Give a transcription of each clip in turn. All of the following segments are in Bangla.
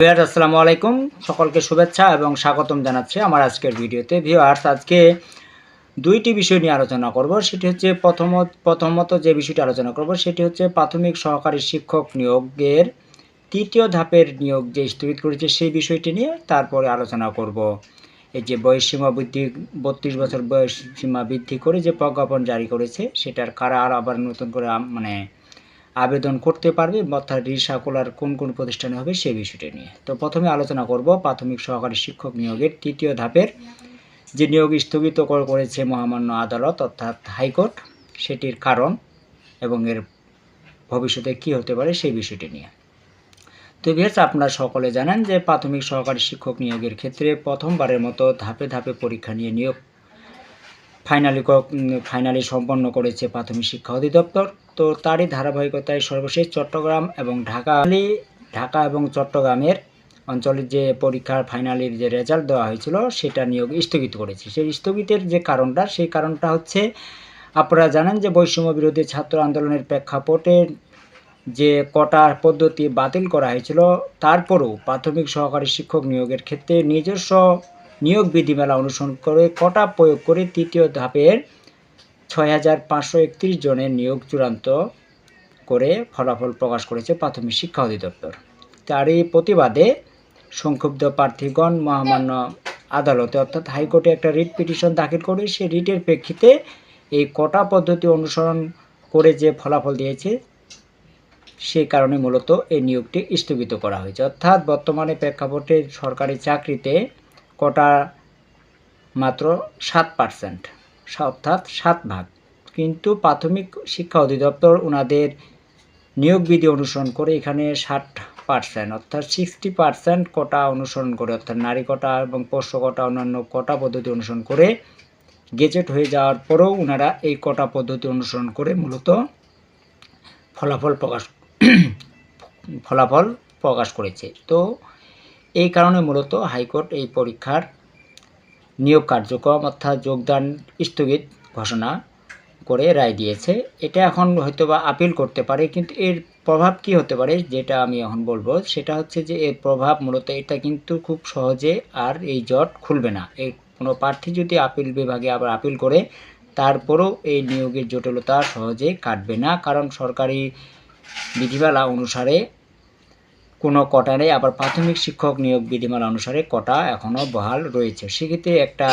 ভিউয়ার্স আসসালামু আলাইকুম। সকলকে শুভেচ্ছা এবং স্বাগতম জানাচ্ছি আমার আজকের ভিডিওতে। ভিউয়ার্স, আজকে দুইটি বিষয় নিয়ে আলোচনা করব। সেটি হচ্ছে প্রথমত প্রথমত যে বিষয়টি আলোচনা করব, সেটি হচ্ছে প্রাথমিক সহকারী শিক্ষক নিয়োগের তৃতীয় ধাপের নিয়োগ যে স্থগিত করেছে সেই বিষয়টি নিয়ে তারপরে আলোচনা করব। এই যে বয়স সীমা বৃদ্ধি, বত্রিশ বছর বয়স সীমা বৃদ্ধি করে যে প্রজ্ঞাপন জারি করেছে, সেটার কারা আর আবার নতুন করে মানে আবেদন করতে পারবে, অর্থাৎ রিসার্কুলার কোন কোন প্রতিষ্ঠানে হবে সেই বিষয়টি নিয়ে। তো প্রথমে আলোচনা করব প্রাথমিক সহকারী শিক্ষক নিয়োগের তৃতীয় ধাপের, যে নিয়োগ স্থগিত করেছে মহামান্য আদালত, অর্থাৎ হাইকোর্ট, সেটির কারণ এবং এর ভবিষ্যতে কি হতে পারে সেই বিষয়টি নিয়ে। তো ভিয়ার্স আপনারা সকলে জানেন যে প্রাথমিক সহকারী শিক্ষক নিয়োগের ক্ষেত্রে প্রথমবারের মতো ধাপে ধাপে পরীক্ষা নিয়ে নিয়োগ ফাইনালি ফাইনালি সম্পন্ন করেছে প্রাথমিক শিক্ষা অধিদপ্তর। তো তারই ধারাবাহিকতায় সর্বশেষ চট্টগ্রাম এবং ঢাকা। ঢাকা এবং চট্টগ্রামের অঞ্চলের যে পরীক্ষার ফাইনালের যে রেজাল্ট দেওয়া হয়েছিল, সেটা নিয়োগ স্থগিত করেছে। সেই স্থগিতের যে কারণটা, সেই কারণটা হচ্ছে, আপনারা জানেন যে বৈষম্য বিরোধী ছাত্র আন্দোলনের প্রেক্ষাপটে যে কটার পদ্ধতি বাতিল করা হয়েছিল, তারপরেও প্রাথমিক সহকারী শিক্ষক নিয়োগের ক্ষেত্রে নিজস্ব নিয়োগ বিধিমালা অনুসরণ করে কটা প্রয়োগ করে তৃতীয় ধাপের ছয় হাজার পাঁচশো একত্রিশ জনের নিয়োগ চূড়ান্ত করে ফলাফল প্রকাশ করেছে প্রাথমিক শিক্ষা অধিদপ্তর। তারই প্রতিবাদে সংক্ষুব্ধ প্রার্থীগণ মহামান্য আদালতে, অর্থাৎ হাইকোর্টে একটা রিট পিটিশন দাখিল করে, সেই রিটের প্রেক্ষিতে এই কটা পদ্ধতি অনুসরণ করে যে ফলাফল দিয়েছে সেই কারণে মূলত এই নিয়োগটি স্থগিত করা হয়েছে। অর্থাৎ বর্তমানে প্রেক্ষাপটে সরকারি চাকরিতে কটা মাত্র সাত পার্সেন্ট অর্থাৎ সাত ভাগ। কিন্তু প্রাথমিক শিক্ষা অধিদপ্তর ওনাদের নিয়োগ বিধি অনুসরণ করে এখানে ষাট পার্সেন্ট অর্থাৎ সিক্সটি পার্সেন্ট কোটা অনুসরণ করে, অর্থাৎ নারী কোটা এবং পোষ্য কোটা, অন্যান্য কোটা পদ্ধতি অনুসরণ করে গেজেট হয়ে যাওয়ার পরেও ওনারা এই কোটা পদ্ধতি অনুসরণ করে মূলত ফলাফল প্রকাশ ফলাফল প্রকাশ করেছে। তো এই কারণে মূলত হাইকোর্ট এই পরীক্ষার নিয়োগ কার্যক্রম অর্থাৎ যোগদান স্থগিত ঘোষণা করে রায় দিয়েছে। এটা এখন হয়তো বা আপিল করতে পারে, কিন্তু এর প্রভাব কি হতে পারে যেটা আমি এখন বলব, সেটা হচ্ছে যে এর প্রভাব মূলত এটা কিন্তু খুব সহজে আর এই জট খুলবে না। এই কোনো প্রার্থী যদি আপিল বিভাগে আবার আপিল করে, তারপরেও এই নিয়োগের জটিলতা সহজে কাটবে না। কারণ সরকারি বিধিমালা অনুসারে কোনো কটা নেই আবার প্রাথমিক শিক্ষক নিয়োগ বিধিমালা অনুসারে কটা এখনও বহাল রয়েছে। সেক্ষেত্রে একটা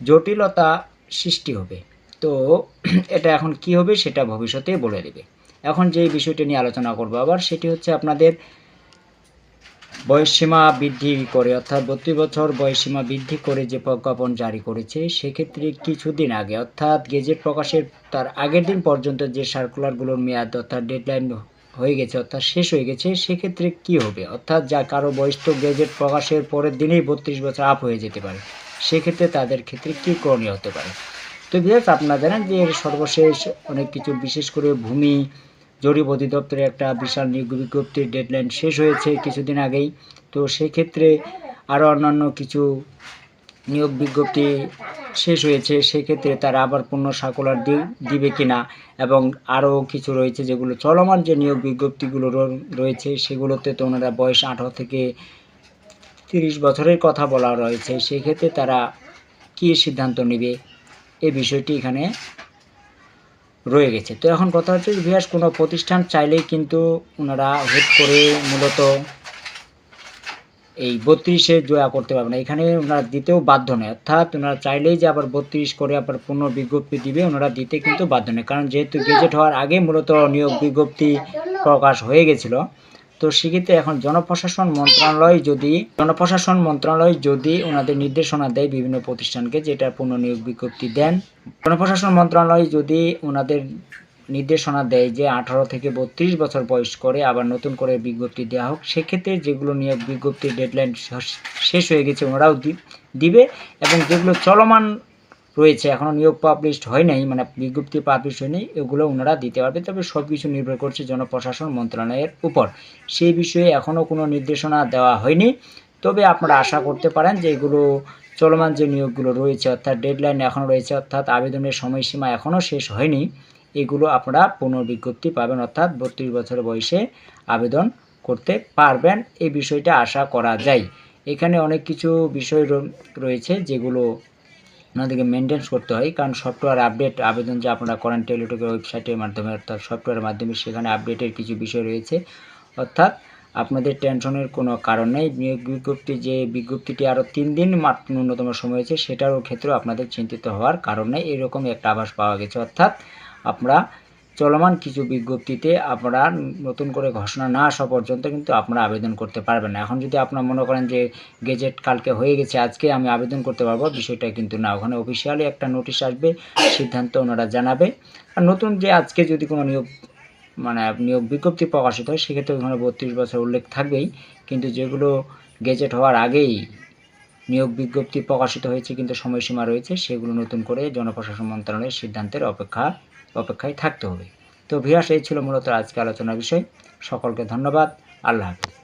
জটিলতা সৃষ্টি হবে। তো এটা এখন কি হবে সেটা ভবিষ্যতে বলে দেবে। এখন যে বিষয়টি নিয়ে আলোচনা করব আবার, সেটি হচ্ছে আপনাদের বয়সসীমা বৃদ্ধি করে, অর্থাৎ বত্রিশ বছর বয়সসীমা বৃদ্ধি করে যে প্রজ্ঞাপন জারি করেছে, সেক্ষেত্রে কিছুদিন আগে, অর্থাৎ গেজেট প্রকাশের তার আগের দিন পর্যন্ত যে সার্কুলারগুলোর মেয়াদ, অর্থাৎ ডেডলাইন হয়ে গেছে, অর্থাৎ শেষ হয়ে গেছে, সেক্ষেত্রে কি হবে? অর্থাৎ যা কারও বয়স তো গেজেট প্রকাশের পরের দিনেই বত্রিশ বছর আপ হয়ে যেতে পারে। সেক্ষেত্রে তাদের ক্ষেত্রে কী করণীয় হতে পারে? তো বিশেষ আপনারা জানেন যে সর্বশেষ অনেক কিছু, বিশেষ করে ভূমি, জরিপ অধিদপ্তরে একটা বিশাল নিয়োগ বিজ্ঞপ্তির ডেডলাইন শেষ হয়েছে কিছুদিন আগেই। তো সেক্ষেত্রে আরও অন্যান্য কিছু নিয়োগ বিজ্ঞপ্তি শেষ হয়েছে, সেক্ষেত্রে তারা আবার পূর্ণ সার্কুলার দিবে কিনা এবং আরও কিছু রয়েছে যেগুলো চলমান যে নিয়োগ বিজ্ঞপ্তিগুলো রয়েছে, সেগুলোতে তো ওনারা বয়স আঠারো থেকে তিরিশ বছরের কথা বলা রয়েছে, সেক্ষেত্রে তারা কী সিদ্ধান্ত নেবে এ বিষয়টি এখানে রয়ে গেছে। তো এখন কথা হচ্ছে বিয়াস কোনো প্রতিষ্ঠান চাইলেই কিন্তু ওনারা হুট করে মূলত এই বত্রিশে জয়া করতে পারবে না। এখানে ওনারা দিতেও বাধ্য নয়। অর্থাৎ ওনারা চাইলেই যে আবার বত্রিশ করে আবার পূর্ণ বিজ্ঞপ্তি দিবে, ওনারা দিতে কিন্তু বাধ্য নয়। কারণ যেহেতু গেজেট হওয়ার আগে মূলত নিয়োগ বিজ্ঞপ্তি প্রকাশ হয়ে গেছিল, তো সেক্ষেত্রে এখন জনপ্রশাসন মন্ত্রণালয় যদি, জনপ্রশাসন মন্ত্রণালয় যদি ওনাদের নির্দেশনা দেয় বিভিন্ন প্রতিষ্ঠানকে, যেটা পূর্ণ নিয়োগ বিজ্ঞপ্তি দেন, জনপ্রশাসন মন্ত্রণালয় যদি ওনাদের নির্দেশনা দেয় যে আঠারো থেকে বত্রিশ বছর বয়স করে আবার নতুন করে বিজ্ঞপ্তি দেওয়া হোক। সেক্ষেত্রে যেগুলো নিয়োগ বিজ্ঞপ্তির ডেডলাইন শেষ হয়ে গেছে ওনারাও দিবে এবং যেগুলো চলমান রয়েছে এখনও নিয়োগ পাবলিশড হয় নাই মানে বিজ্ঞপ্তি পাবলিশ হয়নি, এগুলো ওনারা দিতে পারবে। তবে সব কিছু নির্ভর করছে জনপ্রশাসন মন্ত্রণালয়ের উপর। সেই বিষয়ে এখনও কোনো নির্দেশনা দেওয়া হয়নি। তবে আপনারা আশা করতে পারেন যে এগুলো চলমান যে নিয়োগগুলো রয়েছে, অর্থাৎ ডেডলাইন এখনও রয়েছে, অর্থাৎ আবেদনের সময়সীমা এখনও শেষ হয়নি। এগুলো আপনারা পুনর্বিজ্ঞপ্তি পাবেন, অর্থাৎ বত্রিশ বছর বয়সে আবেদন করতে পারবেন। এই বিষয়টা আশা করা যায়। এখানে অনেক কিছু বিষয় রয়েছে যেগুলো আপনাদেরকে মেনটেন্স করতে হয়। কারণ সফটওয়্যার আপডেট আবেদন যে আপনারা করেন টেলিটকের ওয়েবসাইটের মাধ্যমে, অর্থাৎ সফটওয়্যারের মাধ্যমে সেখানে আপডেটের কিছু বিষয় রয়েছে। অর্থাৎ আপনাদের টেনশনের কোনো কারণ নেই। নিয়োগ বিজ্ঞপ্তি যে বিজ্ঞপ্তিটি আরও তিন দিন মাত্র ন্যূনতম সময় হয়েছে, সেটারও ক্ষেত্রেও আপনাদের চিন্তিত হওয়ার কারণ নেই। এরকম একটা আভাস পাওয়া গেছে। অর্থাৎ আপনারা চলমান কিছু বিজ্ঞপ্তিতে আপনারা নতুন করে ঘোষণা না আসা পর্যন্ত কিন্তু আপনারা আবেদন করতে পারবেন না। এখন যদি আপনারা মনে করেন যে গেজেট কালকে হয়ে গেছে, আজকে আমি আবেদন করতে পারব, বিষয়টা কিন্তু না। ওখানে অফিসিয়ালি একটা নোটিশ আসবে, সিদ্ধান্ত ওনারা জানাবে। আর নতুন যে আজকে যদি কোনো নিয়োগ মানে নিয়োগ বিজ্ঞপ্তি প্রকাশিত হয়, সেক্ষেত্রে ওখানে বত্রিশ বছর উল্লেখ থাকবেই। কিন্তু যেগুলো গেজেট হওয়ার আগেই নিয়োগ বিজ্ঞপ্তি প্রকাশিত হয়েছে, কিন্তু সময়সীমা রয়েছে, সেগুলো নতুন করে জনপ্রশাসন মন্ত্রণালয়ের সিদ্ধান্তের অপেক্ষা অপেক্ষায় থাকতে হবে। তো ভিয়াস এই ছিল মূলত আজকে আলোচনার বিষয়। সকলকে ধন্যবাদ। আল্লাহ হাফিজ।